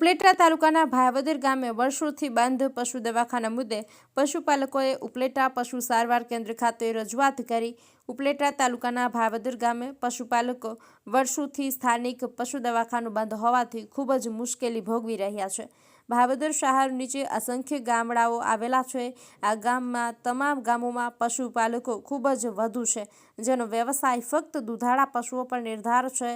ઉપલેટા તાલુકાના ભાયાવદર ગામે વર્ષોથી બંધ પશુ દવાખાના મુદ્દે પશુપાલકોએ ઉપલેટા પશુ સારવાર કેન્દ્ર ખાતે રજૂઆત કરી. ઉપલેટા તાલુકાના ભાયાવદર ગામે પશુપાલકો વર્ષોથી સ્થાનિક પશુ દવાખાનું બંધ હોવાથી ખૂબ જ મુશ્કેલી ભોગવી રહ્યા છે. ભાવદર શહેર નીચે અસંખ્ય ગામડાઓ આવેલા છે. આ ગામમાં તમામ ગામોમાં પશુપાલકો ખૂબ જ વધુ છે, જેનો વ્યવસાય ફક્ત દુધાળા પશુઓ પર નિર્ધાર છે.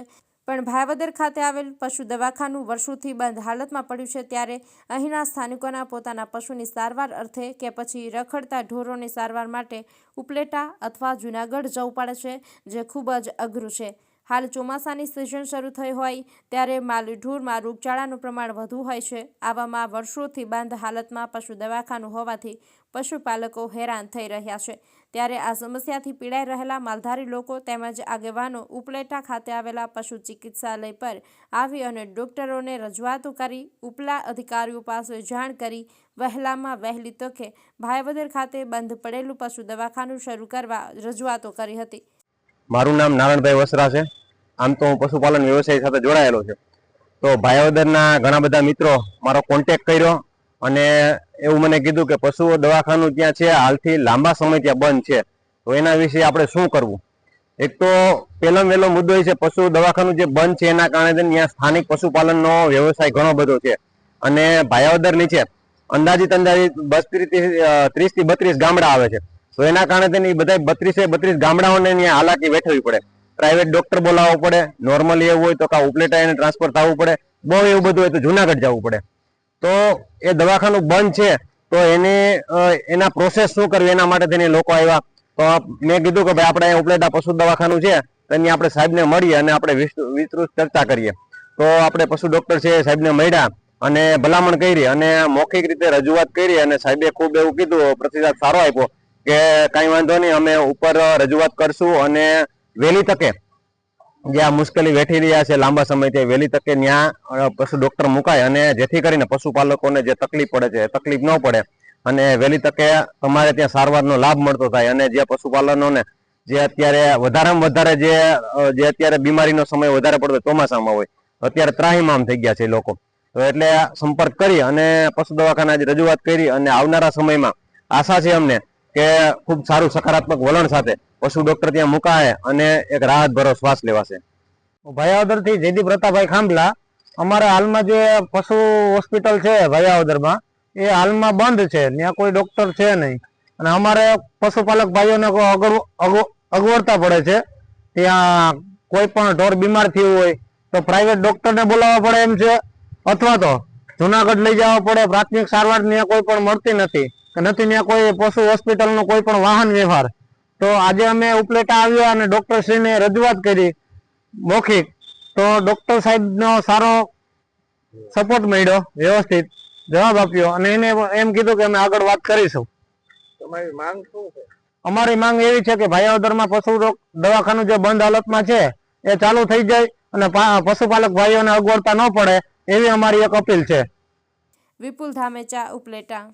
પણ ભાવદર ખાતે આવેલ પશુ દવાખાનું વર્ષોથી બંધ હાલતમાં પડ્યું છે ત્યારે અહીંના સ્થાનિકોના પોતાના પશુની સારવાર અર્થે કે પછી રખડતા ઢોરોની સારવાર માટે ઉપલેટા અથવા જૂનાગઢ જવું પડે છે, જે ખૂબ જ અઘરું છે. હાલ ચોમાસાની સિઝન શરૂ થઈ હોય ત્યારે માલઢોરમાં રોગચાળાનું પ્રમાણ વધુ હોય છે. આવામાં વર્ષોથી બંધ હાલતમાં પશુ દવાખાનું હોવાથી પશુપાલકો હેરાન થઈ રહ્યા છે. ત્યારે આ સમસ્યાથી પીડાઈ રહેલા માલધારી લોકો તેમજ આગેવાનો ઉપલેટા ખાતે આવેલા પશુ ચિકિત્સાલય પર આવી અને ડોક્ટરોને રજૂઆતો કરી ઉપલા અધિકારીઓ પાસે જાણ કરી વહેલામાં વહેલી તકે ભાઈવદર ખાતે બંધ પડેલું પશુ દવાખાનું શરૂ કરવા રજૂઆતો કરી હતી. મારું નામ નારાયણભાઈ વસરા છે. આમ તો હું પશુપાલન વ્યવસાય સાથે જોડાયેલો છે. તો ભાયાવદરના ઘણા બધા મિત્રો મારો કોન્ટેક કર્યો અને એવું મને કીધું કે પશુઓ દવાખાનું ત્યાં છે? હાલથી લાંબા સમય ત્યાં બંધ છે. તો એના વિશે આપણે શું કરવું? એક તો પહેલો વહેલો મુદ્દો એ છે, પશુ દવાખાનું જે બંધ છે એના કારણે ત્યાં સ્થાનિક પશુપાલનનો વ્યવસાય ઘણો બધો છે. અને ભાયાવદર નીચે અંદાજિત અંદાજિત ત્રીસથી બત્રીસ ગામડા આવે છે. તો એના કારણે તેની બધા બત્રીસે બત્રીસ ગામડાઓને ત્યાં હાલાકી વેઠવી પડે. પ્રાઇવેટ ડોક્ટર બોલાવવો પડે. નોર્મલી એવું હોય તો કા ઉપલેટા એને ટ્રાન્સફર થવું પડે. બહુ એવું બધું હોય તો જુનાગઢ જવું પડે. તો એ દવાખાનું બંધ છે. તો એને એના પ્રોસેસ શું કરવી? એના માટે તેને લોકો આવ્યા. તો મેં કીધું કે ભાઈ આપણે ઉપલેટા પશુ દવાખાનું છે. તો એની આપણે સાહેબને મળીએ અને આપણે વિસ્તૃ- વિસ્તૃત ચર્ચા કરીએ. તો આપણે પશુ ડોક્ટર છે સાહેબને મળ્યા અને ભલામણ કરી અને મૌખિક રીતે રજૂઆત કરી અને સાહેબે ખૂબ એવું કીધું, પ્રતિસાદ સારો આપ્યો કે કાંઈ વાંધો નહીં, અમે ઉપર રજૂઆત કરશું અને વહેલી તકે. જે આ મુશ્કેલી વેઠી રહ્યા છે લાંબા સમયથી વહેલી તકે ત્યાં પશુ ડોક્ટર મુકાય અને જેથી કરીને પશુપાલકોને જે તકલીફ પડે છે તકલીફ ન પડે. અને વહેલી તકે તમારે ત્યાં સારવારનો લાભ મળતો થાય અને જે પશુપાલનોને જે અત્યારે વધારેમાં વધારે જે જે અત્યારે બીમારીનો સમય વધારે પડતો ચોમાસામાં હોય, અત્યારે ત્રાહીમામ થઈ ગયા છે લોકો. તો એટલે સંપર્ક કરી અને પશુ દવાખાના રજૂઆત કરી અને આવનારા સમયમાં આશા છે અમને કે ખૂબ સારું સકારાત્મક વલણ સાથે પશુ ડોક્ટર ત્યાં મુકાય અને એક રાહત ભરો શ્વાસ લેવાશે. ભયાવદરથી જયદીપ રતાભાઈ ખાંભલા, અમારે હાલમાં જે પશુ હોસ્પિટલ છે ભયાવદરમાં, એ હાલમાં બંધ છે, ત્યાં કોઈ ડોક્ટર છે નહીં. અને અમારે પશુપાલક ભાઈઓને અગવ- અગવ- અગવડતા પડે છે. ત્યાં કોઈ પણ ઢોર બીમાર થયું હોય તો પ્રાઇવેટ ડોક્ટરને બોલાવવા પડે એમ છે. અથવા તો જુનાગઢ લઈ જવા પડે, પ્રાથમિક સારવાર ત્યાં કોઈ પણ મળતી નથી. નથી ત્યાં કોઈ પશુ હોસ્પિટલનો કોઈ પણ વાહન વ્યવહાર. તો આજે અમે ઉપલેટા આવ્યા અને ડોક્ટર શ્રીને રજૂઆત કરી મૌખિક. તો ડોક્ટર સાહેબનો સારો સપોર્ટ મળ્યો વ્યવસ્થિત જવાબ આપ્યો અને એને એમ કીધું કે અમે આગળ વાત કરીશું. તમારી માંગ શું છે? અમારી માંગ એવી છે કે ભાયાવદરમાં પશુ રોગ દવાખાનું જે બંધ હાલતમાં છે એ ચાલુ થઈ જાય અને પશુપાલક ભાઈઓને અગવડતા ન પડે એવી અમારી એક અપીલ છે. વિપુલ ધામેચા ઉપલેટા.